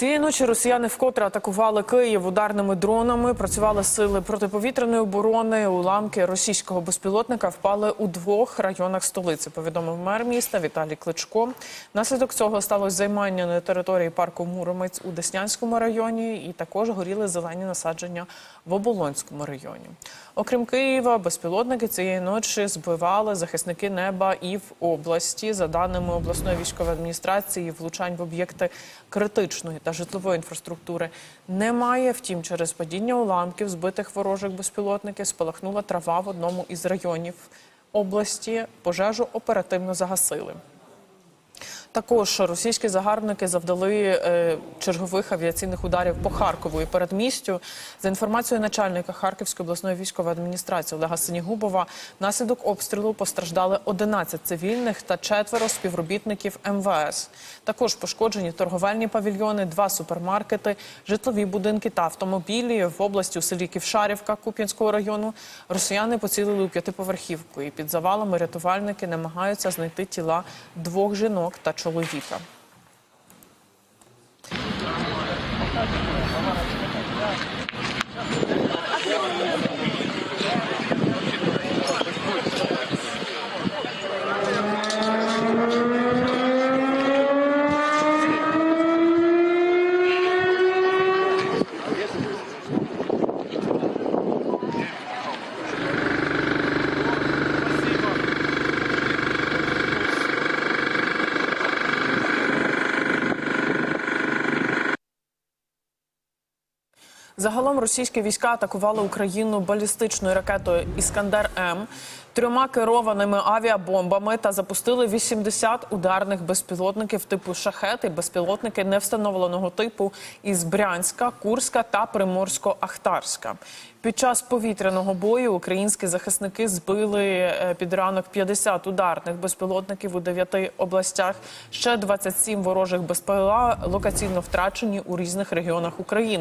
Цієї ночі росіяни вкотре атакували Київ ударними дронами. Працювали сили протиповітряної оборони. Уламки російського безпілотника впали у двох районах столиці. Повідомив мер міста Віталій Кличко. Наслідок цього сталося займання на території парку Муромець у Деснянському районі, і також горіли зелені насадження в Оболонському районі. Окрім Києва, безпілотники цієї ночі збивали захисники неба і в області. За даними обласної військової адміністрації, влучань в об'єкти критичної та житлової інфраструктури немає. Втім, через падіння уламків збитих ворожих безпілотників спалахнула трава в одному із районів області. Пожежу оперативно загасили. Також російські загарбники завдали е, чергових авіаційних ударів по Харкову і передмістю. За інформацією начальника Харківської обласної військової адміністрації Олега Синігубова, внаслідок обстрілу постраждали 11 цивільних та четверо співробітників МВС. Також пошкоджені торговельні павільйони, два супермаркети, житлові будинки та автомобілі в області у селі Ківшарівка Куп'янського району. Росіяни поцілили у п'ятиповерхівку і під завалами рятувальники намагаються знайти тіла двох жінок та чоловіка. Загалом російські війська атакували Україну балістичною ракетою Іскандер М, трьома керованими авіабомбами та запустили 80 ударних безпілотників типу шахет і безпілотники невстановленого типу із Брянська, Курська та Приморсько-Ахтарська. Під час повітряного бою українські захисники збили е, під ранок 50 ударних безпілотників у 9 областях. Ще 27 ворожих безпила локаційно втрачені у різних регіонах України.